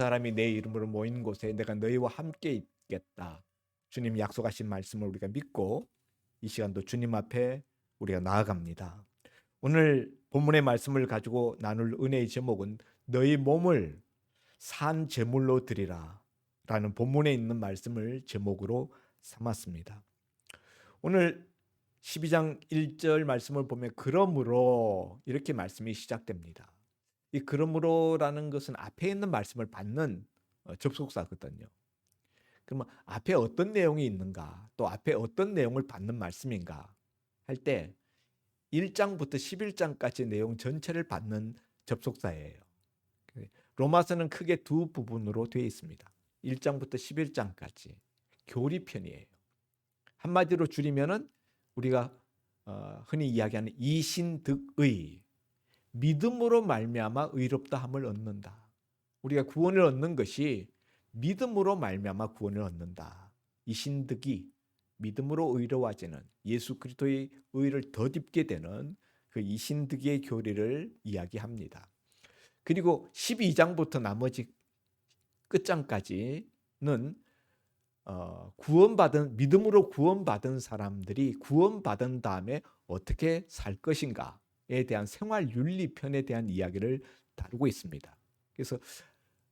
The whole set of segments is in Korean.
사람이 내 이름으로 모인 곳에 내가 너희와 함께 있겠다. 주님 약속하신 말씀을 우리가 믿고 이 시간도 주님 앞에 우리가 나아갑니다. 오늘 본문의 말씀을 가지고 나눌 은혜의 제목은 너희 몸을 산 제물로 드리라 라는 본문에 있는 말씀을 제목으로 삼았습니다. 오늘 12장 1절 말씀을 보면 그러므로 이렇게 말씀이 시작됩니다. 이 그러므로라는 것은 앞에 있는 말씀을 받는 어, 접속사거든요. 그러면 앞에 어떤 내용이 있는가, 또 앞에 어떤 내용을 받는 말씀인가 할 때 1장부터 11장까지 내용 전체를 받는 접속사예요. 로마서는 크게 두 부분으로 되어 있습니다. 1장부터 11장까지 교리편이에요. 한마디로 줄이면은 우리가 어, 흔히 이야기하는 이신득의 믿음으로 말미암아 의롭다 함을 얻는다. 우리가 구원을 얻는 것이 믿음으로 말미암아 구원을 얻는다. 이 신득이 믿음으로 의로워지는 예수 그리스도의 의를 덧입게 되는 그 이신득의 교리를 이야기합니다. 그리고 12장부터 나머지 끝장까지는 어, 구원받은 믿음으로 구원받은 사람들이 구원받은 다음에 어떻게 살 것인가에 대한 생활 윤리 편에 대한 이야기를 다루고 있습니다. 그래서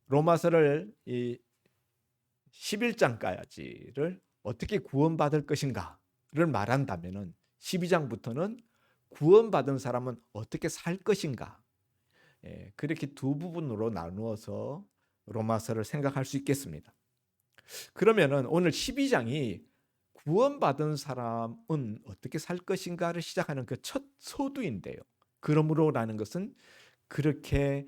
로마서를 이 11장까지를 어떻게 구원받을 것인가를 말한다면은 12장부터는 구원받은 사람은 어떻게 살 것인가 예, 그렇게 두 부분으로 나누어서 로마서를 생각할 수 있겠습니다. 그러면은 오늘 12장이 구원받은 사람은 어떻게 살 것인가를 시작하는 그 첫 소두인데요. 그러므로라는 것은 그렇게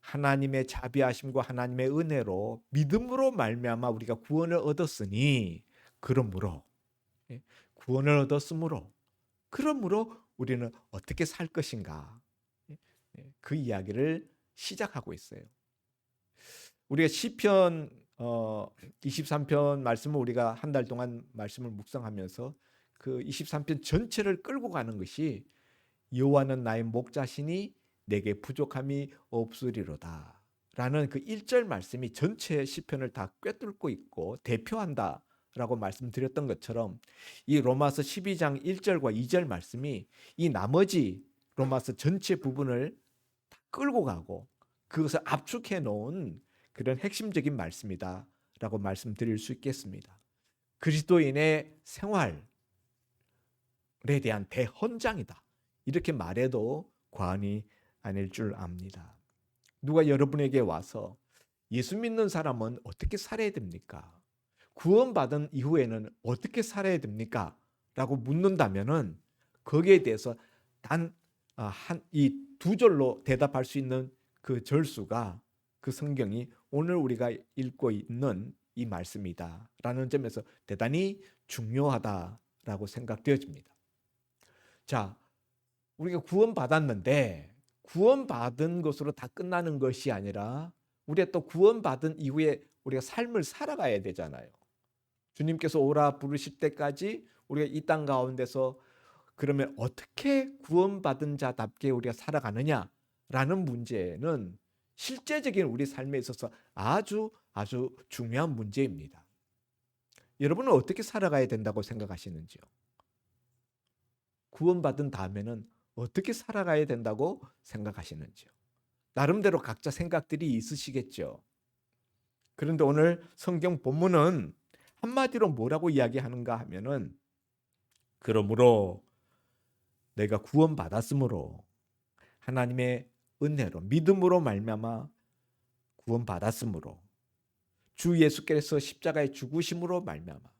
하나님의 자비하심과 하나님의 은혜로 믿음으로 말미암아 우리가 구원을 얻었으니 그러므로 예, 구원을 얻었으므로 그러므로 우리는 어떻게 살 것인가 예, 예, 그 이야기를 시작하고 있어요. 우리가 시편 어 23편 말씀을 우리가 한 달 동안 말씀을 묵상하면서 그 23편 전체를 끌고 가는 것이 여호와는 나의 목자시니 내게 부족함이 없으리로다. 라는 그 1절 말씀이 전체 시편을 다 꿰뚫고 있고 대표한다. 라고 말씀드렸던 것처럼 이 로마서 12장 1절과 2절 말씀이 이 나머지 로마서 전체 부분을 다 끌고 가고 그것을 압축해 놓은 그런 핵심적인 말씀이다. 라고 말씀드릴 수 있겠습니다. 그리스도인의 생활에 대한 대헌장이다. 이렇게 말해도 과언이 아닐 줄 압니다. 누가 여러분에게 와서 예수 믿는 사람은 어떻게 살아야 됩니까? 구원받은 이후에는 어떻게 살아야 됩니까? 라고 묻는다면은 거기에 대해서 단 한 이 두 절로 대답할 수 있는 그 절수가 그 성경이 오늘 우리가 읽고 있는 이 말씀이다 라는 점에서 대단히 중요하다라고 생각되어집니다. 자, 우리가 구원받았는데 구원받은 것으로 다 끝나는 것이 아니라 우리가 또 구원받은 이후에 우리가 삶을 살아가야 되잖아요. 주님께서 오라 부르실 때까지 우리가 이 땅 가운데서 그러면 어떻게 구원받은 자답게 우리가 살아가느냐라는 문제는 실제적인 우리 삶에 있어서 아주 아주 중요한 문제입니다. 여러분은 어떻게 살아가야 된다고 생각하시는지요? 구원받은 다음에는 어떻게 살아가야 된다고 생각하시는지요? 나름대로 각자 생각들이 있으시겠죠. 그런데 오늘 성경 본문은 한마디로 뭐라고 이야기하는가 하면은 그러므로 내가 구원받았으므로 하나님의 은혜로 믿음으로 말미암아 구원받았으므로 주 예수께서 십자가의 죽으심으로 말미암아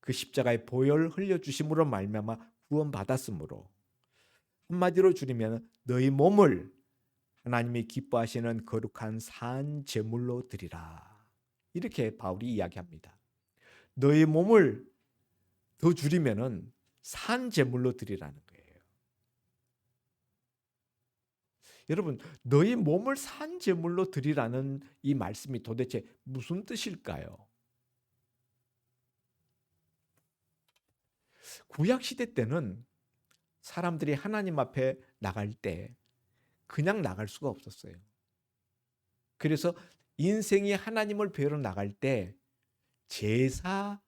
그 십자가의 보혈 흘려 주심으로 말미암아 구원받았으므로 한마디로 줄이면 너희 몸을 하나님이 기뻐하시는 거룩한 산 제물로 드리라. 이렇게 바울이 이야기합니다. 너희 몸을 더 줄이면은 산 제물로 드리라는 거예요. 여러분, 너희 몸을 산 제물로 드리라는 이 말씀이 도대체 무슨 뜻일까요? 구약 시대 때는 사람들이 하나님 앞에 나갈 때 그냥 나갈 수가 없었어요. 그래서 인생이 하나님을 뵈러 나갈 때 제사라는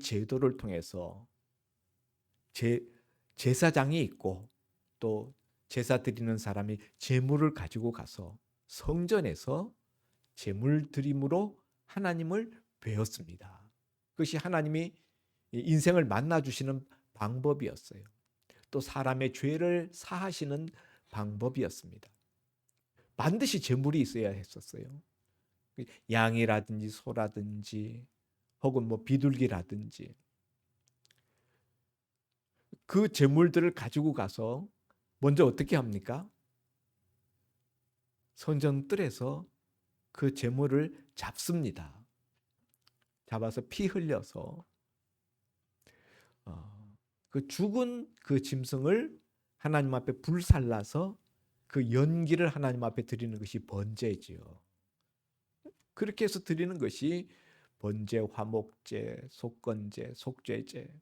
제도를 통해서 제, 제사장이 있고 또 제사 드리는 사람이 제물을 가지고 가서 성전에서 제물 드림으로 하나님을 배웠습니다. 그것이 하나님이 인생을 만나 주시는 방법이었어요. 또 사람의 죄를 사하시는 방법이었습니다. 반드시 제물이 있어야 했었어요. 양이라든지 소라든지 혹은 뭐 비둘기라든지 그 제물들을 가지고 가서 먼저 어떻게 합니까? 선전뜰에서 그 제물을 잡습니다. 잡아서 피 흘려서 어, 그 죽은 그 짐승을 하나님 앞에 불살라서 그 연기를 하나님 앞에 드리는 것이 번제지요. 그렇게 해서 드리는 것이 번제, 화목제, 속건제, 속죄제.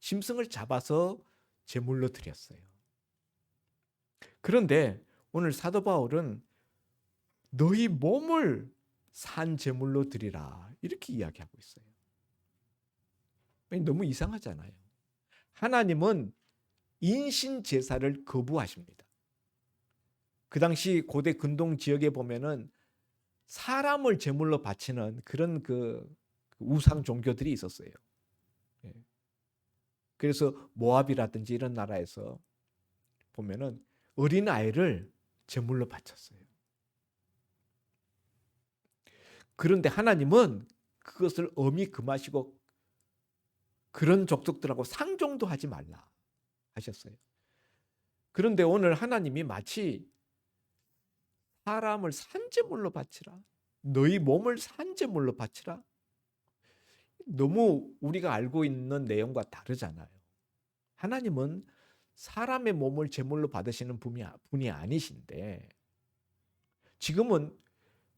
짐승을 잡아서 제물로 드렸어요. 그런데 오늘 사도 바울은 너희 몸을 산 제물로 드리라 이렇게 이야기하고 있어요. 너무 이상하잖아요. 하나님은 인신 제사를 거부하십니다. 그 당시 고대 근동 지역에 보면은 사람을 제물로 바치는 그런 그 우상 종교들이 있었어요. 예. 그래서 모압이라든지 이런 나라에서 보면은 어린 아이를 제물로 바쳤어요. 그런데 하나님은 그것을 엄히 금하시고 그런 족속들하고 상종도 하지 말라 하셨어요. 그런데 오늘 하나님이 마치 사람을 산재물로 바치라. 너희 몸을 산재물로 바치라. 너무 우리가 알고 있는 내용과 다르잖아요. 하나님은 사람의 몸을 제물로 받으시는 분이, 분이 아니신데 지금은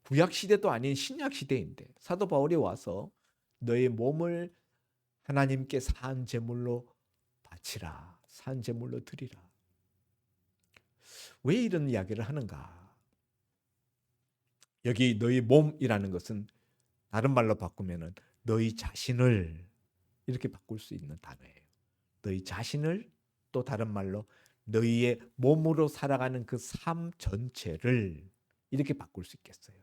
구약 시대도 아닌 신약 시대인데 사도 바울이 와서 너의 몸을 하나님께 산 제물로 바치라. 산 제물로 드리라. 왜 이런 이야기를 하는가? 여기 너희 몸이라는 것은 다른 말로 바꾸면은 너희 자신을 이렇게 바꿀 수 있는 단어예요. 너희 자신을 또 다른 말로 너희의 몸으로 살아가는 그 삶 전체를 이렇게 바꿀 수 있겠어요.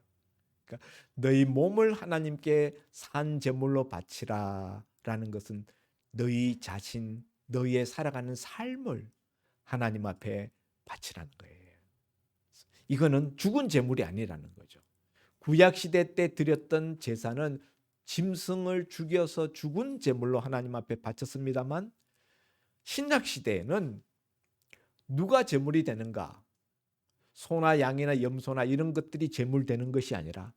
그러니까 너희 몸을 하나님께 산 제물로 바치라라는 것은 너희 자신, 너희의 살아가는 삶을 하나님 앞에 바치라는 거예요. 이거는 죽은 제물이 아니라는 거죠. 구약 시대 때 드렸던 제사는 짐승을 죽여서 죽은 제물로 하나님 앞에 바쳤습니다만 신약 시대에는 누가 제물이 되는가? 소나 양이나 염소나 이런 것들이 제물 되는 것이 아니라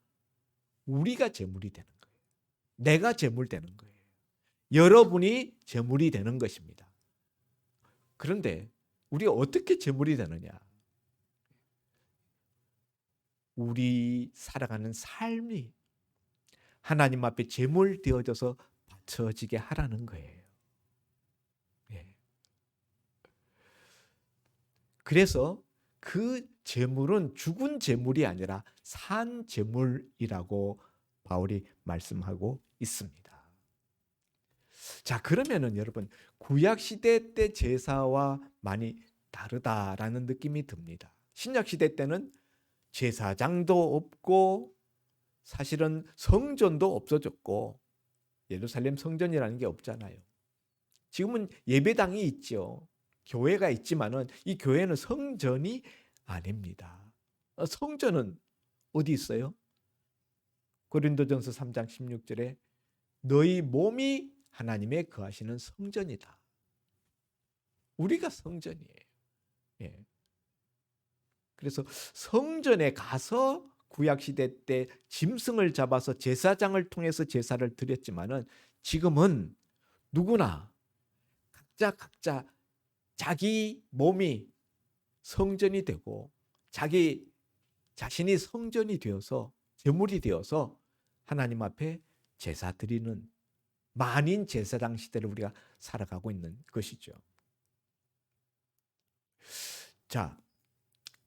우리가 제물이 되는 거예요. 내가 제물 되는 거예요. 여러분이 제물이 되는 것입니다. 그런데 우리가 어떻게 제물이 되느냐? 우리 살아가는 삶이 하나님 앞에 제물 되어져서 바쳐지게 하라는 거예요. 예. 그래서 그 제물은 죽은 제물이 아니라 산 제물이라고 바울이 말씀하고 있습니다. 자, 그러면은 여러분 구약 시대 때 제사와 많이 다르다라는 느낌이 듭니다. 신약 시대 때는 제사장도 없고 사실은 성전도 없어졌고 예루살렘 성전이라는 게 없잖아요. 지금은 예배당이 있죠. 교회가 있지만은 이 교회는 성전이 아닙니다. 어, 성전은 어디 있어요? 고린도전서 3장 16절에 너희 몸이 하나님의 거하시는 성전이다. 우리가 성전이에요. 예. 그래서 성전에 가서 구약 시대 때 짐승을 잡아서 제사장을 통해서 제사를 드렸지만은 지금은 누구나 각자 각자 자기 몸이 성전이 되고 자기 자신이 성전이 되어서 제물이 되어서 하나님 앞에 제사 드리는 만인 제사장 시대를 우리가 살아가고 있는 것이죠. 자,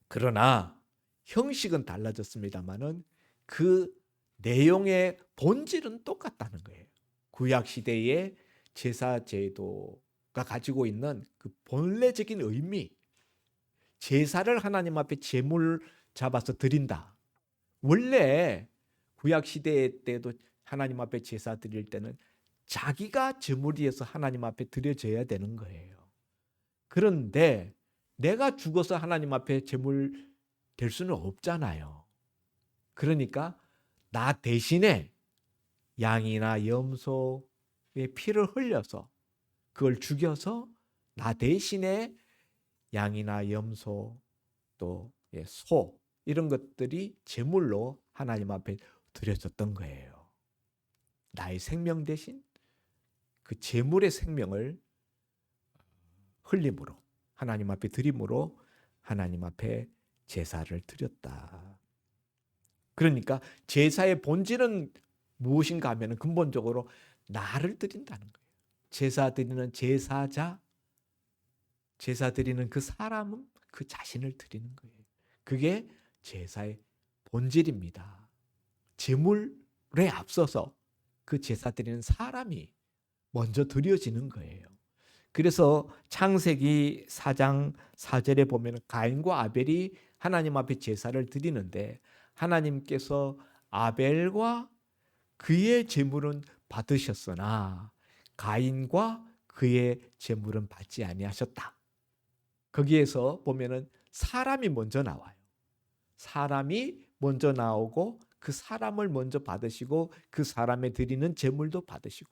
그러나 형식은 달라졌습니다만은 그 내용의 본질은 똑같다는 거예요. 구약 시대의 제사 제도 가 가지고 있는 그 본래적인 의미, 제사를 하나님 앞에 제물 잡아서 드린다. 원래 구약 시대 때도 하나님 앞에 제사 드릴 때는 자기가 제물이어서 하나님 앞에 드려져야 되는 거예요. 그런데 내가 죽어서 하나님 앞에 제물 될 수는 없잖아요. 그러니까 나 대신에 양이나 염소의 피를 흘려서 그걸 죽여서 나 대신에 양이나 염소 또 예, 소 이런 것들이 제물로 하나님 앞에 드려졌던 거예요. 나의 생명 대신 그 제물의 생명을 흘림으로 하나님 앞에 드림으로 하나님 앞에 제사를 드렸다. 그러니까 제사의 본질은 무엇인가 하면 근본적으로 나를 드린다는 거예요. 제사 드리는 제사자, 제사 드리는 그 사람은 그 자신을 드리는 거예요. 그게 제사의 본질입니다. 제물에 앞서서 그 제사 드리는 사람이 먼저 드려지는 거예요. 그래서 창세기 4장 4절에 보면 가인과 아벨이 하나님 앞에 제사를 드리는데 하나님께서 아벨과 그의 제물은 받으셨으나 가인과 그의 제물은 받지 아니하셨다. 거기에서 보면은 사람이 먼저 나와요. 사람이 먼저 나오고 그 사람을 먼저 받으시고 그 사람에 드리는 제물도 받으시고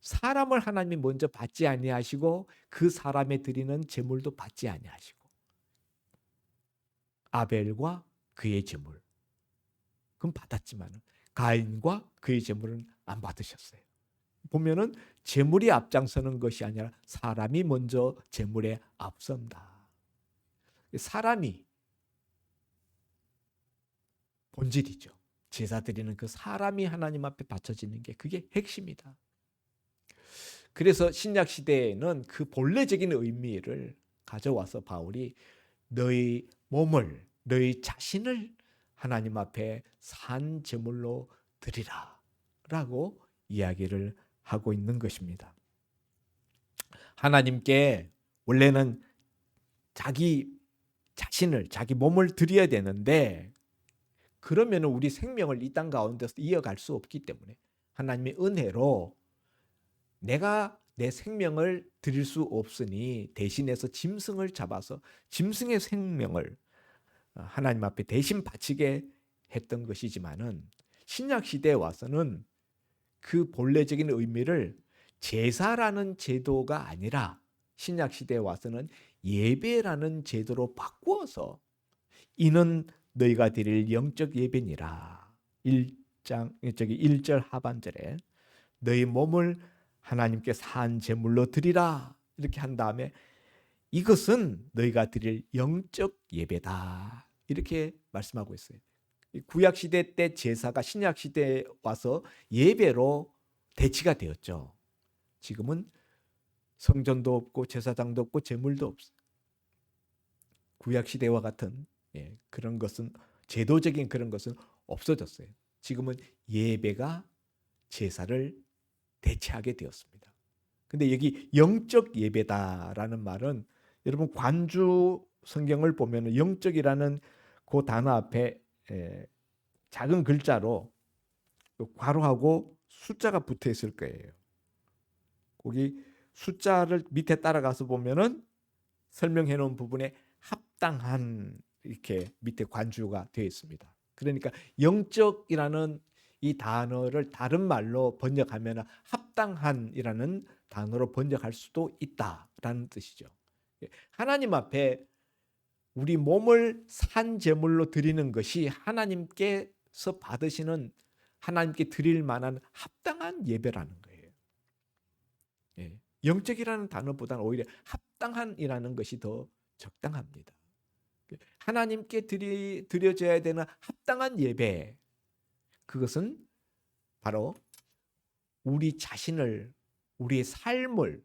사람을 하나님이 먼저 받지 아니하시고 그 사람에 드리는 제물도 받지 아니하시고 아벨과 그의 제물 그건 받았지만 가인과 그의 제물은 안 받으셨어요. 보면은 제물이 앞장서는 것이 아니라 사람이 먼저 제물에 앞선다. 사람이 본질이죠. 제사 드리는 그 사람이 하나님 앞에 바쳐지는 게 그게 핵심이다. 그래서 신약 시대에는 그 본래적인 의미를 가져와서 바울이 너희 몸을 너희 자신을 하나님 앞에 산 제물로 드리라라고 이야기를 하고 있는 것입니다. 하나님께 원래는 자기 자신을 자기 몸을 드려야 되는데 그러면 우리 생명을 이 땅 가운데서 이어갈 수 없기 때문에 하나님의 은혜로 내가 내 생명을 드릴 수 없으니 대신해서 짐승을 잡아서 짐승의 생명을 하나님 앞에 대신 바치게 했던 것이지만은 신약 시대에 와서는 그 본래적인 의미를 제사라는 제도가 아니라 신약 시대에 와서는 예배라는 제도로 바꾸어서 이는 너희가 드릴 영적 예배니라. 1장 저기 1절 하반절에 너희 몸을 하나님께 산 제물로 드리라. 이렇게 한 다음에 이것은 너희가 드릴 영적 예배다. 이렇게 말씀하고 있어요. 구약 시대 때 제사가 신약 시대에 와서 예배로 대치가 되었죠. 지금은 성전도 없고 제사장도 없고 제물도 없어요. 구약 시대와 같은 예, 그런 것은 제도적인 그런 것은 없어졌어요. 지금은 예배가 제사를 대체하게 되었습니다. 근데 여기 영적 예배다라는 말은 여러분 관주 성경을 보면 영적이라는 그 단어 앞에 에, 작은 글자로 괄호하고 숫자가 붙어 있을 거예요. 거기 숫자를 밑에 따라가서 보면은 설명해 놓은 부분에 합당한 이렇게 밑에 관주가 되어 있습니다. 그러니까 영적이라는 이 단어를 다른 말로 번역하면 합당한이라는 단어로 번역할 수도 있다라는 뜻이죠. 하나님 앞에 우리 몸을 산 제물로 드리는 것이 하나님께서 받으시는 하나님께 드릴 만한 합당한 예배라는 거예요. 예. 영적이라는 단어보다는 오히려 합당한이라는 것이 더 적당합니다. 하나님께 드리, 드려져야 되는 합당한 예배 그것은 바로 우리 자신을 우리의 삶을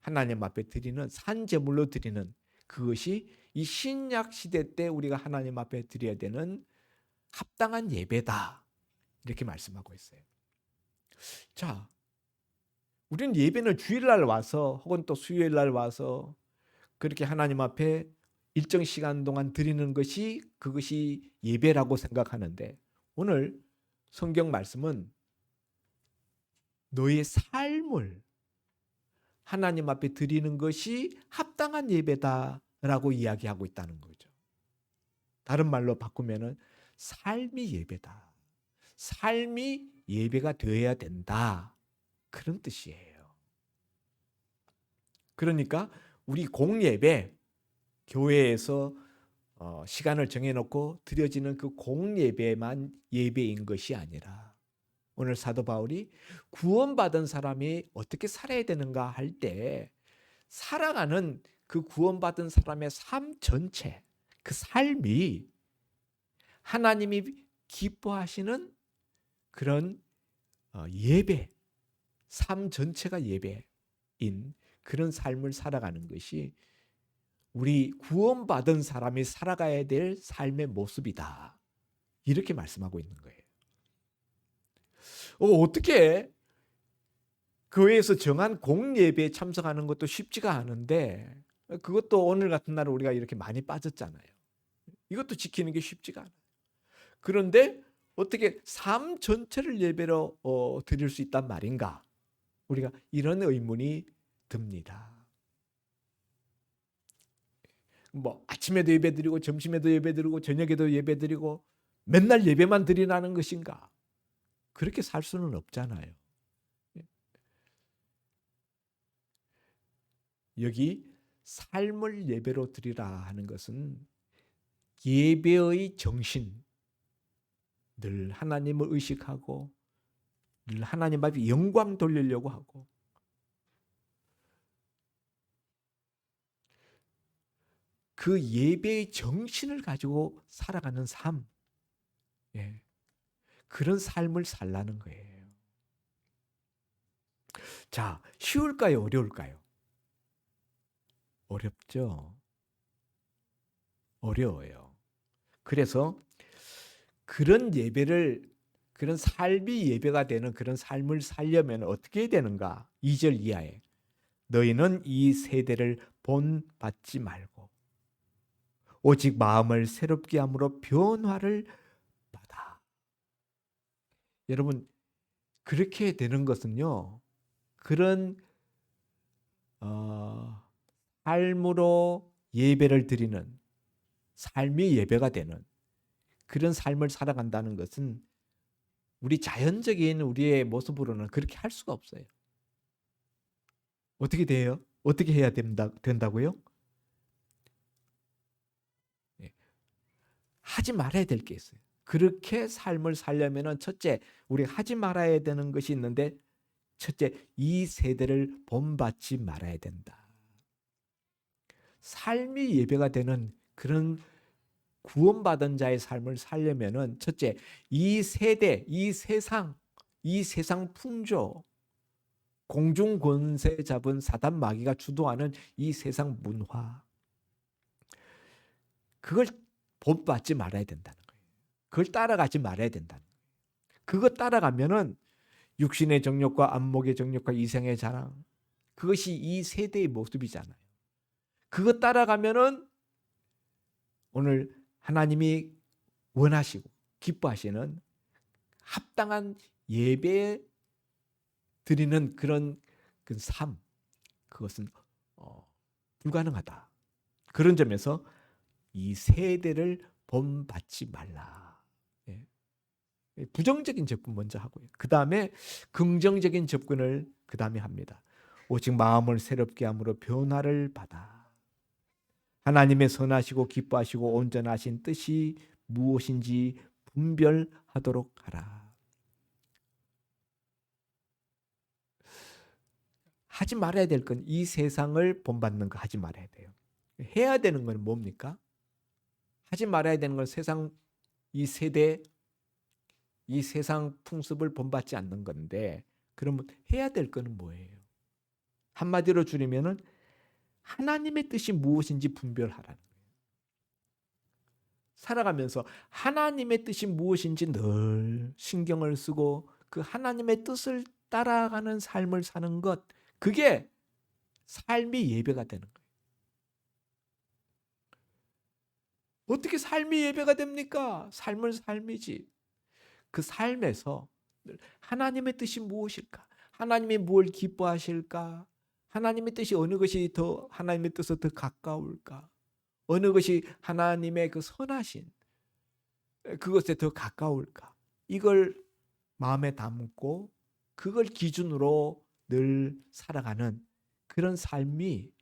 하나님 앞에 드리는 산 제물로 드리는 그것이 이 신약 시대 때 우리가 하나님 앞에 드려야 되는 합당한 예배다. 이렇게 말씀하고 있어요. 자, 우리는 예배는 주일날 와서 혹은 또 수요일날 와서 그렇게 하나님 앞에 일정 시간 동안 드리는 것이 그것이 예배라고 생각하는데 오늘 성경 말씀은 너의 삶을 하나님 앞에 드리는 것이 합당한 예배다 라고 이야기하고 있다는 거죠. 다른 말로 바꾸면은 삶이 예배다. 삶이 예배가 되어야 된다. 그런 뜻이에요. 그러니까 우리 공예배 교회에서 어, 시간을 정해놓고 드려지는 그 공예배만 예배인 것이 아니라 오늘 사도 바울이 구원받은 사람이 어떻게 살아야 되는가 할 때 살아가는 그 구원받은 사람의 삶 전체 그 삶이 하나님이 기뻐하시는 그런 어, 예배 삶 전체가 예배인 그런 삶을 살아가는 것이 우리 구원받은 사람이 살아가야 될 삶의 모습이다. 이렇게 말씀하고 있는 거예요. 어, 어떻게 교회에서 정한 공예배에 참석하는 것도 쉽지가 않은데 그것도 오늘 같은 날 우리가 이렇게 많이 빠졌잖아요. 이것도 지키는 게 쉽지가 않아요. 그런데 어떻게 삶 전체를 예배로 어, 드릴 수 있단 말인가? 우리가 이런 의문이 듭니다. 뭐 아침에도 예배드리고 점심에도 예배드리고 저녁에도 예배드리고 맨날 예배만 드리라는 것인가? 그렇게 살 수는 없잖아요. 여기 삶을 예배로 드리라 하는 것은 예배의 정신, 늘 하나님을 의식하고 늘 하나님 앞에 영광 돌리려고 하고 그 예배의 정신을 가지고 살아가는 삶, 예. 그런 삶을 살라는 거예요. 자, 쉬울까요? 어려울까요? 어렵죠. 어려워요. 그래서 그런 예배를 그런 삶이 예배가 되는 그런 삶을 살려면 어떻게 해야 되는가? 2절 이하에 너희는 이 세대를 본받지 말고 오직 마음을 새롭게 함으로 변화를 받아. 여러분 그렇게 되는 것은요. 그런 어, 삶으로 예배를 드리는 삶이 예배가 되는 그런 삶을 살아간다는 것은 우리 자연적인 우리의 모습으로는 그렇게 할 수가 없어요. 어떻게 돼요? 어떻게 해야 된다, 된다고요? 예. 하지 말아야 될 게 있어요. 그렇게 삶을 살려면은 첫째, 우리 하지 말아야 되는 것이 있는데 첫째, 이 세대를 본받지 말아야 된다. 삶이 예배가 되는 그런 구원받은 자의 삶을 살려면은 첫째, 이 세대, 이 세상, 이 세상 풍조, 공중 권세 잡은 사단 마귀가 주도하는 이 세상 문화, 그걸 본받지 말아야 된다는 거예요. 그걸 따라가지 말아야 된다는 거예요. 그거 따라가면은 육신의 정욕과 안목의 정욕과 이생의 자랑, 그것이 이 세대의 모습이잖아요. 그거 따라가면은 오늘 하나님이 원하시고 기뻐하시는 합당한 예배 드리는 그런 그 삶, 그것은 어, 불가능하다. 그런 점에서 이 세대를 본받지 말라. 예. 부정적인 접근 먼저 하고요. 그 다음에 긍정적인 접근을 그 다음에 합니다. 오직 마음을 새롭게 함으로 변화를 받아. 하나님의 선하시고 기뻐하시고 온전하신 뜻이 무엇인지 분별하도록 하라. 하지 말아야 될 건 이 세상을 본받는 거 하지 말아야 돼요. 해야 되는 건 뭡니까? 하지 말아야 되는 건 세상 이 세대 이 세상 풍습을 본받지 않는 건데 그러면 해야 될 거는 뭐예요? 한마디로 줄이면은 하나님의 뜻이 무엇인지 분별하라는 거예요. 살아가면서 하나님의 뜻이 무엇인지 늘 신경을 쓰고 그 하나님의 뜻을 따라가는 삶을 사는 것 그게 삶의 예배가 되는 거예요. 어떻게 삶의 예배가 됩니까? 삶은 삶이지. 그 삶에서 하나님의 뜻이 무엇일까? 하나님이 뭘 기뻐하실까? 하나님의 뜻이 어느 것이 더 하나님의 뜻에 더 가까울까? 어느 것이 하나님의 그 선하신 그것에 더 가까울까? 이걸 마음에 담고 그걸 기준으로 늘 살아가는 그런 삶이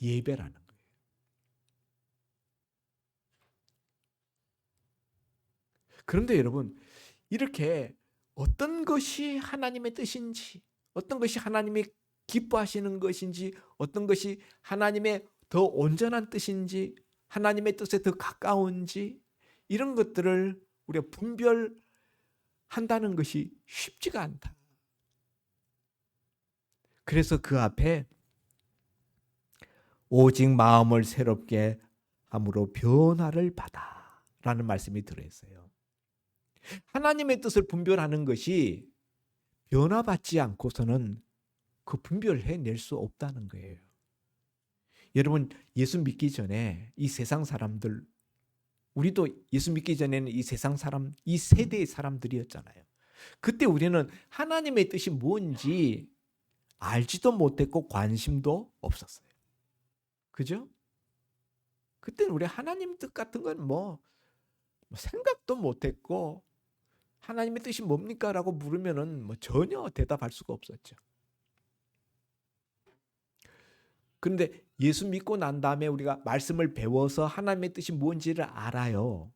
예배라는 거예요. 그런데 여러분, 이렇게 어떤 것이 하나님의 뜻인지, 어떤 것이 하나님이 기뻐하시는 것인지, 어떤 것이 하나님의 더 온전한 뜻인지, 하나님의 뜻에 더 가까운지, 이런 것들을 우리가 분별한다는 것이 쉽지가 않다. 그래서 그 앞에 오직 마음을 새롭게 함으로 변화를 받아 라는 말씀이 들어 있어요. 하나님의 뜻을 분별하는 것이 변화받지 않고서는 그 분별해 수 없다는 거예요. 여러분 예수 믿기 전에 이 세상 사람들 우리도 예수 믿기 전에는 이 세상 사람 이 세대의 사람들이었잖아요. 그때 우리는 하나님의 뜻이 뭔지 알지도 못했고 관심도 없었어요. 그죠? 그때는 우리 하나님 뜻 같은 건뭐 뭐 생각도 못했고 하나님의 뜻이 뭡니까? 라고 물으면은 뭐 전혀 대답할 수가 없었죠. 그런데 예수 믿고 난 다음에 우리가 말씀을 배워서 하나님의 뜻이 뭔지를 알아요.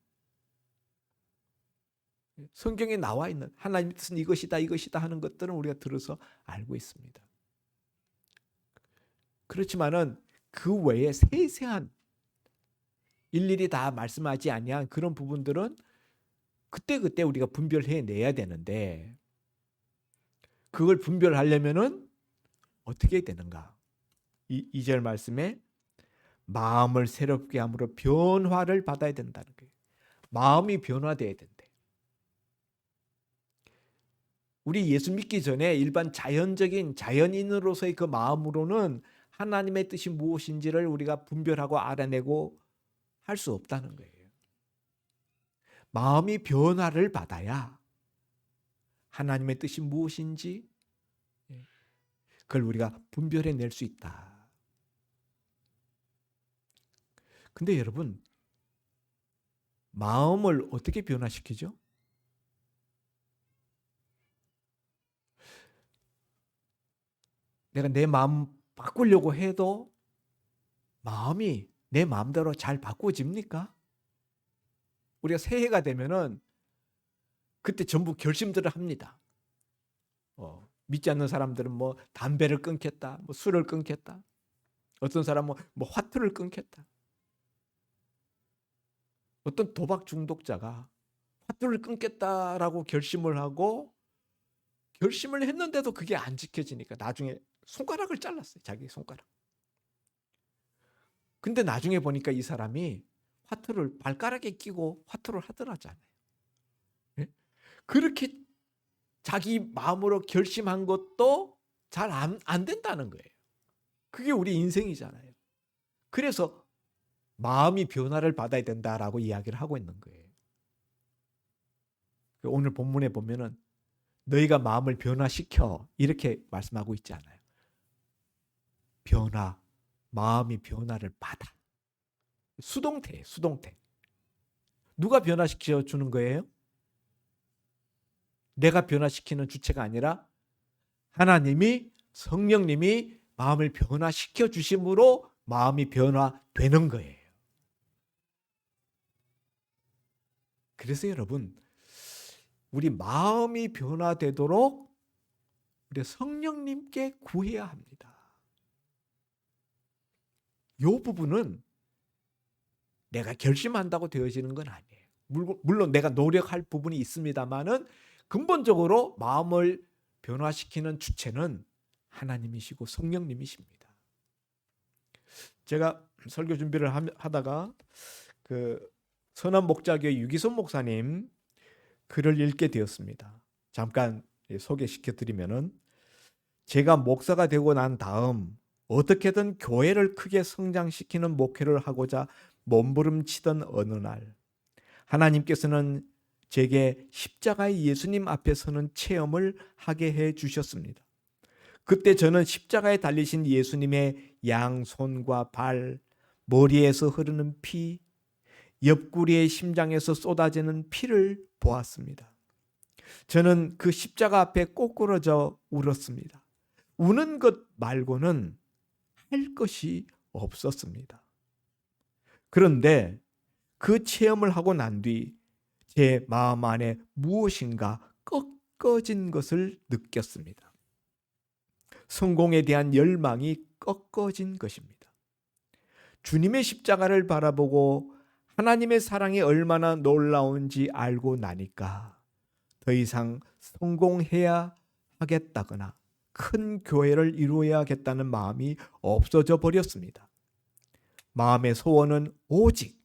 성경에 나와 있는 하나님의 뜻은 이것이다, 이것이다 하는 것들은 우리가 들어서 알고 있습니다. 그렇지만은 그 외에 세세한 일일이 다 말씀하지 아니한 그런 부분들은 그때 그때 우리가 분별해 내야 되는데 그걸 분별하려면은 어떻게 되는가? 이 2절 말씀에 마음을 새롭게 함으로 변화를 받아야 된다는 거예요. 마음이 변화돼야 된대. 우리 예수 믿기 전에 일반 자연적인 자연인으로서의 그 마음으로는 하나님의 뜻이 무엇인지를 우리가 분별하고 알아내고 할 수 없다는 거예요. 마음이 변화를 받아야 하나님의 뜻이 무엇인지 예, 그걸 우리가 분별해 낼 수 있다. 근데 여러분, 마음을 어떻게 변화시키죠? 내가 내 마음 바꾸려고 해도 마음이 내 마음대로 잘 바꾸어집니까? 우리가 새해가 되면은 그때 전부 결심들을 합니다. 어, 믿지 않는 사람들은 뭐 담배를 끊겠다, 뭐 술을 끊겠다. 어떤 사람은 뭐 화투를 끊겠다. 어떤 도박 중독자가 화투를 끊겠다라고 결심을 하고 결심을 했는데도 그게 안 지켜지니까 나중에 손가락을 잘랐어요. 자기 손가락. 근데 나중에 보니까 이 사람이 화투를 발가락에 끼고 화투를 하더라잖아요. 네? 그렇게 자기 마음으로 결심한 것도 잘 안 안 된다는 거예요. 그게 우리 인생이잖아요. 그래서 마음이 변화를 받아야 된다라고 이야기를 하고 있는 거예요. 오늘 본문에 보면은 너희가 마음을 변화시켜 이렇게 말씀하고 있지 않아요. 변화, 마음이 변화를 받아. 수동태, 수동태. 누가 변화시켜 주는 거예요? 내가 변화시키는 주체가 아니라 하나님이 성령님이 마음을 변화시켜 주심으로 마음이 변화되는 거예요. 그래서 여러분, 우리 마음이 변화되도록 우리 성령님께 구해야 합니다. 이 부분은 내가 결심한다고 되어지는 건 아니에요. 물론 내가 노력할 부분이 있습니다만은 근본적으로 마음을 변화시키는 주체는 하나님이시고 성령님이십니다. 제가 설교 준비를 함- 하다가 그 선한 목자교회 유기손 목사님 글을 읽게 되었습니다. 잠깐 소개시켜 드리면은 제가 목사가 되고 난 다음 어떻게든 교회를 크게 성장시키는 목회를 하고자 몸부림치던 어느 날 하나님께서는 제게 십자가의 예수님 앞에 서는 체험을 하게 해 주셨습니다. 그때 저는 십자가에 달리신 예수님의 양손과 발, 머리에서 흐르는 피, 옆구리의 심장에서 쏟아지는 피를 보았습니다. 저는 그 십자가 앞에 꼬꾸러져 울었습니다. 우는 것 말고는 할 것이 없었습니다. 그런데 그 체험을 하고 난 뒤 제 마음 안에 무엇인가 꺾어진 것을 느꼈습니다. 성공에 대한 열망이 꺾어진 것입니다. 주님의 십자가를 바라보고 하나님의 사랑이 얼마나 놀라운지 알고 나니까 더 이상 성공해야 하겠다거나 큰 교회를 이루어야겠다는 마음이 없어져 버렸습니다. 마음의 소원은 오직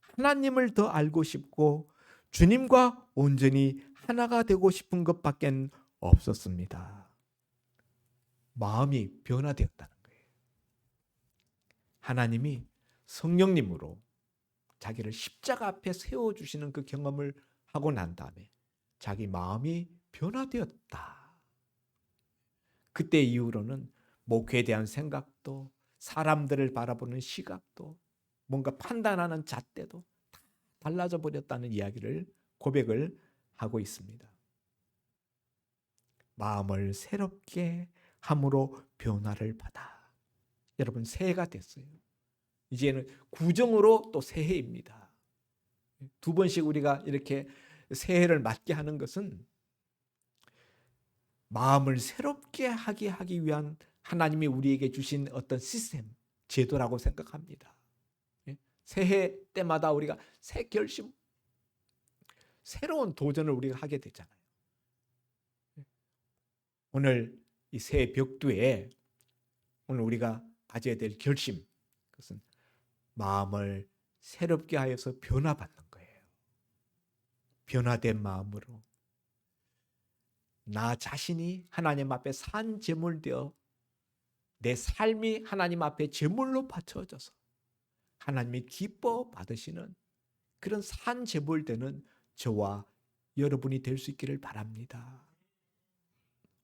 하나님을 더 알고 싶고 주님과 온전히 하나가 되고 싶은 것밖엔 없었습니다. 마음이 변화되었다는 거예요. 하나님이 성령님으로 자기를 십자가 앞에 세워 주시는 그 경험을 하고 난 다음에 자기 마음이 변화되었다. 그때 이후로는 목회에 대한 생각도 사람들을 바라보는 시각도 뭔가 판단하는 잣대도 다 달라져 버렸다는 이야기를 고백을 하고 있습니다. 마음을 새롭게 함으로 변화를 받아. 여러분 새해가 됐어요. 이제는 구정으로 또 새해입니다. 두 번씩 우리가 이렇게 새해를 맞게 하는 것은 마음을 새롭게 하게 하기 위한 하나님이 우리에게 주신 어떤 시스템, 제도라고 생각합니다. 예? 새해 때마다 우리가 새 결심, 새로운 도전을 우리가 하게 되잖아요. 예? 오늘 이 새 벽두에 오늘 우리가 가져야 될 결심, 그것은 마음을 새롭게 하여서 변화받는 거예요. 변화된 마음으로 나 자신이 하나님 앞에 산 제물 되어 내 삶이 하나님 앞에 제물로 바쳐져서 하나님이 기뻐 받으시는 그런 산 제물 되는 저와 여러분이 될 수 있기를 바랍니다.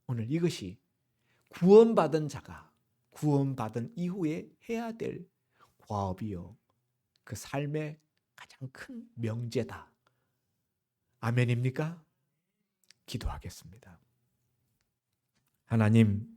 오늘 이것이 구원받은 자가 구원받은 이후에 해야 될 과업이요. 그 삶의 가장 큰 명제다. 아멘입니까? 기도하겠습니다. 하나님,